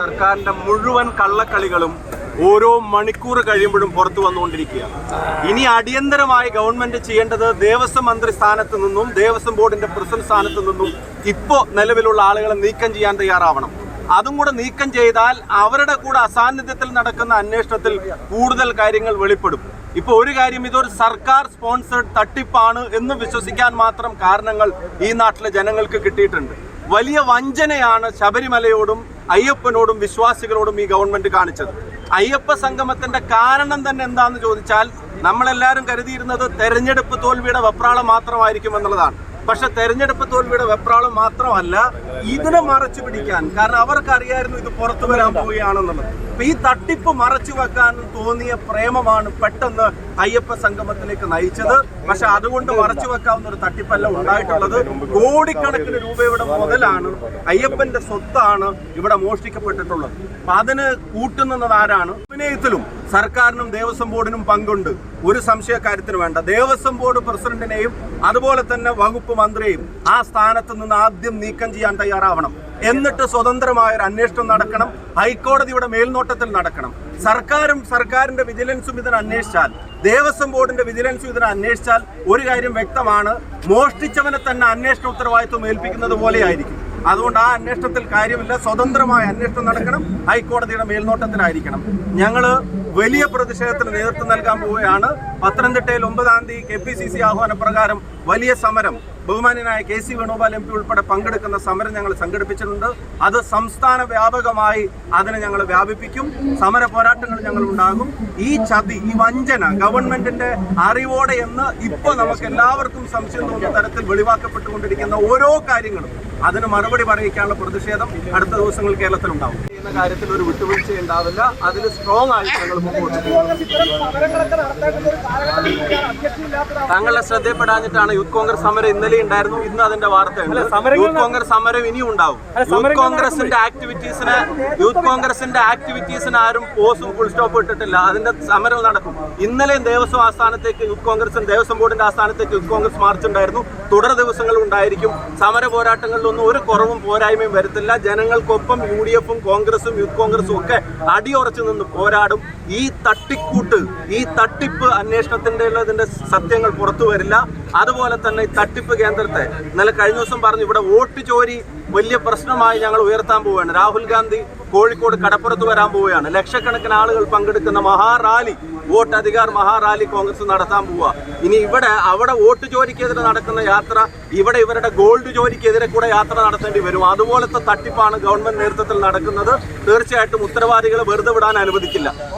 സർക്കാരിന്റെ മുഴുവൻ കള്ളക്കളികളും ഓരോ മണിക്കൂർ കഴിയുമ്പോഴും പുറത്തു വന്നുകൊണ്ടിരിക്കുകയാണ്. ഇനി അടിയന്തരമായി ഗവൺമെന്റ് ചെയ്യേണ്ടത് ദേവസ്വം മന്ത്രി സ്ഥാനത്ത് നിന്നും ദേവസ്വം ബോർഡിന്റെ പ്രസിഡന്റ് സ്ഥാനത്ത് നിന്നും ഇപ്പോ നിലവിലുള്ള ആളുകളെ നീക്കം ചെയ്യാൻ തയ്യാറാവണം. അതും കൂടെ നീക്കം ചെയ്താൽ അവരുടെ കൂടെ അസാന്നിധ്യത്തിൽ നടക്കുന്ന അന്വേഷണത്തിൽ കൂടുതൽ കാര്യങ്ങൾ വെളിപ്പെടും. ഇപ്പൊ ഒരു കാര്യം ഇതൊരു സർക്കാർ സ്പോൺസേഡ് തട്ടിപ്പാണ് എന്ന് വിശ്വസിക്കാൻ മാത്രം കാരണങ്ങൾ ഈ നാട്ടിലെ ജനങ്ങൾക്ക് കിട്ടിയിട്ടുണ്ട്. വലിയ വഞ്ചനയാണ് ശബരിമലയോടും അയ്യപ്പനോടും വിശ്വാസികളോടും ഈ ഗവൺമെന്റ് കാണിച്ചത്. അയ്യപ്പ സംഗമത്തിന്റെ കാരണം തന്നെ എന്താണെന്ന് ചോദിച്ചാൽ നമ്മളെല്ലാവരും കരുതിയിരുന്നത് തെരഞ്ഞെടുപ്പ് തോൽവിയുടെ വെപ്രാളം മാത്രമായിരിക്കും എന്നുള്ളതാണ്. പക്ഷെ തെരഞ്ഞെടുപ്പ് തോൽവിയുടെ വെപ്രാളം മാത്രമല്ല ഇതിനെ മറച്ചു പിടിക്കാൻ. കാരണം അവർക്കറിയായിരുന്നു ഇത് പുറത്തു വരാൻ പോവുകയാണെന്നുള്ളത്. അപ്പൊ ഈ തട്ടിപ്പ് മറച്ചു വെക്കാൻ തോന്നിയ പ്രേമമാണ് പെട്ടെന്ന് അയ്യപ്പ സംഗമത്തിലേക്ക് നയിച്ചത്. പക്ഷെ അതുകൊണ്ട് മറച്ചു വെക്കാവുന്ന ഒരു തട്ടിപ്പല്ല ഉണ്ടായിട്ടുള്ളത്. കോടിക്കണക്കിന് രൂപയുടെ മുതലാണ് അയ്യപ്പന്റെ സ്വത്താണ് ഇവിടെ മോഷ്ടിക്കപ്പെട്ടിട്ടുള്ളത്. അപ്പൊ അതിന് കൂട്ടുന്നത് ആരാണ്? അഭിനയത്തിലും സർക്കാരിനും ദേവസ്വം ബോർഡിനും പങ്കുണ്ട്. ഒരു സംശയക്കാര്യത്തിന് വേണ്ട. ദേവസ്വം ബോർഡ് പ്രസിഡന്റിനെയും അതുപോലെ തന്നെ വകുപ്പ് മന്ത്രിയെയും ആ സ്ഥാനത്ത് നിന്ന് ആദ്യം നീക്കം ചെയ്യാൻ തയ്യാറാവണം. എന്നിട്ട് സ്വതന്ത്രമായ ഒരു അന്വേഷണം നടക്കണം. ഹൈക്കോടതിയുടെ മേൽനോട്ടത്തിൽ നടക്കണം. സർക്കാരും സർക്കാരിന്റെ വിജിലൻസും ഇതിനെ അന്വേഷിച്ചാൽ ദേവസ്വം ബോർഡിന്റെ വിജിലൻസും ഇതിനെ അന്വേഷിച്ചാൽ ഒരു കാര്യം വ്യക്തമാണ്. മോഷ്ടിച്ചവനെ തന്നെ അന്വേഷണ ഉത്തരവാദിത്വം ഏൽപ്പിക്കുന്നത് പോലെയായിരിക്കും. അതുകൊണ്ട് ആ അന്വേഷണത്തിൽ കാര്യമില്ല. സ്വതന്ത്രമായ അന്വേഷണം നടക്കണം. ഹൈക്കോടതിയുടെ മേൽനോട്ടത്തിലായിരിക്കണം. ഞങ്ങൾ വലിയ പ്രതിഷേധത്തിന് നേതൃത്വം നൽകാൻ പോവുകയാണ്. പത്തനംതിട്ടയിൽ ഒമ്പതാം തീയതി കെ പി സി സി ആഹ്വാന പ്രകാരം വലിയ സമരം ബഹുമാന്യനായ K C Venugopal M P ഉൾപ്പെടെ പങ്കെടുക്കുന്ന സമരം ഞങ്ങൾ സംഘടിപ്പിച്ചിട്ടുണ്ട്. അത് സംസ്ഥാന വ്യാപകമായി അതിനെ ഞങ്ങൾ വ്യാപിപ്പിക്കും. സമര പോരാട്ടങ്ങൾ ഞങ്ങൾ ഉണ്ടാകും. ഈ ചതി ഈ വഞ്ചന ഗവൺമെന്റിന്റെ അറിവോടെ എന്ന് ഇപ്പൊ നമുക്ക് എല്ലാവർക്കും സംശയം തോന്നുന്ന തരത്തിൽ വെളിവാക്കപ്പെട്ടുകൊണ്ടിരിക്കുന്ന ഓരോ കാര്യങ്ങളും അതിന് മറുപടി പറയിക്കാനുള്ള പ്രതിഷേധം അടുത്ത ദിവസങ്ങൾ കേരളത്തിൽ ഉണ്ടാവും ചെയ്യുന്ന കാര്യത്തിൽ ഒരു വിട്ടുവീഴ്ച ഉണ്ടാവില്ല. അതിന് സ്ട്രോങ് ആയിട്ട് ഞങ്ങൾ മുമ്പോട്ട് പോകും. താങ്കളുടെ ശ്രദ്ധയപ്പെടാഞ്ഞിട്ടാണ് യൂത്ത് കോൺഗ്രസ് സമരം ഇന്നലെ ഉണ്ടായിരുന്നു ഇന്ന് അതിന്റെ വാർത്തയുണ്ട് യൂത്ത് കോൺഗ്രസ് സമരം ഇനിയും ഉണ്ടാവും. യൂത്ത് കോൺഗ്രസിന്റെ ആക്ടിവിറ്റീസിന് യൂത്ത് കോൺഗ്രസിന്റെ ആക്ടിവിറ്റീസിന് ആരും പോസും ഫുൾ സ്റ്റോപ്പ് ഇട്ടിട്ടില്ല. അതിന്റെ സമരം നടക്കും. ഇന്നലെയും ദേവസ്വം ആസ്ഥാനത്തേക്ക് യൂത്ത് കോൺഗ്രസും ദേവസ്വം ബോർഡിന്റെ ആസ്ഥാനത്തേക്ക് യൂത്ത് കോൺഗ്രസ് മാർച്ച് ഉണ്ടായിരുന്നു. തുടർ ദിവസങ്ങളും ഉണ്ടായിരിക്കും. സമര പോരാട്ടങ്ങളിലൊന്നും ഒരു കുറവും പോരായ്മയും വരത്തില്ല. ജനങ്ങൾക്കൊപ്പം യു ഡി എഫും കോൺഗ്രസും യൂത്ത് കോൺഗ്രസും ഒക്കെ അടിയുറച്ചു നിന്ന് പോരാടും. ഈ തട്ടിക്കൂട്ട് ഈ തട്ടിപ്പ് അന്വേഷണത്തിന്റെ ഇതിന്റെ സത്യങ്ങൾ പുറത്തു വരില്ല. അതുപോലെ തന്നെ തട്ടിപ്പ് കേന്ദ്രത്തെ ഇന്നലെ കഴിഞ്ഞ ദിവസം പറഞ്ഞു ഇവിടെ വോട്ട് ചോരി വലിയ പ്രശ്നമായി ഞങ്ങൾ ഉയർത്താൻ പോവുകയാണ്. രാഹുൽ ഗാന്ധി കോഴിക്കോട് കടപ്പുറത്ത് വരാൻ പോവുകയാണ്. ലക്ഷക്കണക്കിന് ആളുകൾ പങ്കെടുക്കുന്ന മഹാറാലി വോട്ട് അധികാർ മഹാറാലി കോൺഗ്രസ് നടത്താൻ പോവുക. ഇനി ഇവിടെ അവിടെ വോട്ട് ചോരിക്കെതിരെ നടക്കുന്ന യാത്ര ഇവിടെ ഇവരുടെ ഗോൾഡ് ജോലിക്കെതിരെ കൂടെ യാത്ര നടത്തേണ്ടി വരും. അതുപോലത്തെ തട്ടിപ്പാണ് ഗവൺമെന്റ് നേതൃത്വത്തിൽ നടക്കുന്നത്. തീർച്ചയായിട്ടും ഉത്തരവാദികളെ വെറുതെ വിടാൻ അനുവദിക്കില്ല.